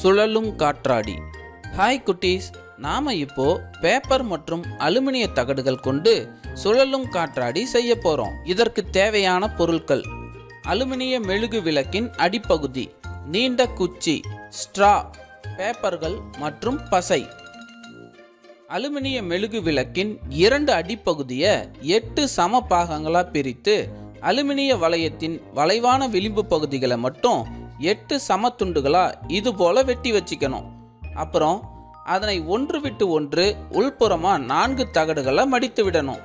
சுழலும் காற்றாடி. ஹாய் குட்டீஸ். நாம் இப்போ பேப்பர் மற்றும் அலுமினிய தகடுகள் கொண்டு சுழலும் காற்றாடி செய்ய போகிறோம் இதற்கு தேவையான பொருட்கள். அலுமினிய மெழுகு விளக்கின் அடிப்பகுதி நீண்ட குச்சி ஸ்ட்ரா பேப்பர்கள் மற்றும் பசை. அலுமினிய மெழுகு விளக்கின் இரண்டு அடிப்பகுதியை எட்டு சம பாகங்களாக பிரித்து அலுமினிய வளையத்தின் வளைவான விளிம்பு பகுதிகளை மட்டும் எட்டு சம துண்டுகளா இது போல் வெட்டி வச்சுக்கணும். அப்புறம் அதனை ஒன்று விட்டு ஒன்று உள்புறமாக நான்கு தகடுகளை மடித்து விடணும்.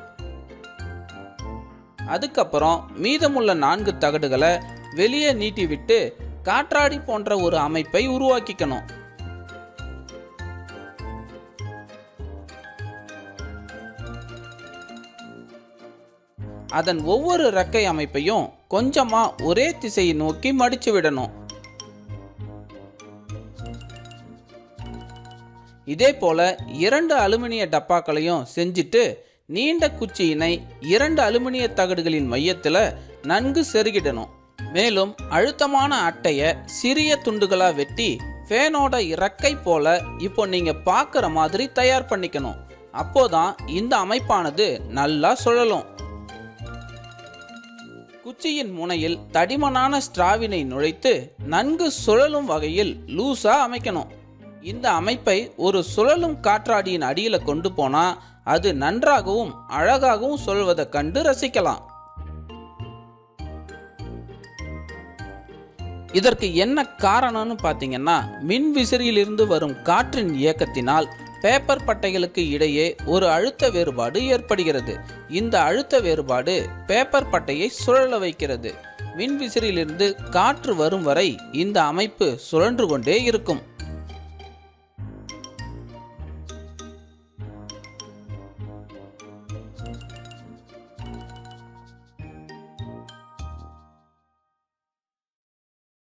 அதுக்கப்புறம் மீதமுள்ள நான்கு தகடுகளை வெளியே நீட்டி விட்டு காற்றாடி போன்ற ஒரு அமைப்பை உருவாக்கிக்கணும். அதன் ஒவ்வொரு ரெக்கை அமைப்பையும் கொஞ்சமாக ஒரே திசையை நோக்கி மடிச்சு விடணும். இதே போல இரண்டு அலுமினிய டப்பாக்களையும் செஞ்சுட்டு நீண்ட குச்சியினை இரண்டு அலுமினிய தகடுகளின் மையத்தில் நன்கு செருகிடணும். மேலும் அழுத்தமான அட்டையை சிறிய துண்டுகளாக வெட்டி ஃபேனோட இறக்கை போல இப்போ நீங்கள் பார்க்குற மாதிரி தயார் பண்ணிக்கணும். அப்போதான் இந்த அமைப்பானது நல்லா சுழலும். குச்சியின் முனையில் தடிமனான ஸ்ட்ராவினை நுழைத்து நன்கு சுழலும் வகையில் லூஸாக அமைக்கணும். இந்த அமைப்பை ஒரு சுழலும் காற்றாடியின் அடியில் கொண்டு போனால் அது நன்றாகவும் அழகாகவும் சொல்வதை கண்டு ரசிக்கலாம். இதற்கு என்ன காரணம்னு பார்த்தீங்கன்னா மின் விசிறியிலிருந்து வரும் காற்றின் இயக்கத்தினால் பேப்பர் பட்டைகளுக்கு இடையே ஒரு அழுத்த வேறுபாடு ஏற்படுகிறது. இந்த அழுத்த வேறுபாடு பேப்பர் பட்டையை சுழல வைக்கிறது. மின் விசிறியிலிருந்து காற்று வரும் வரை இந்த அமைப்பு சுழன்று கொண்டே இருக்கும்.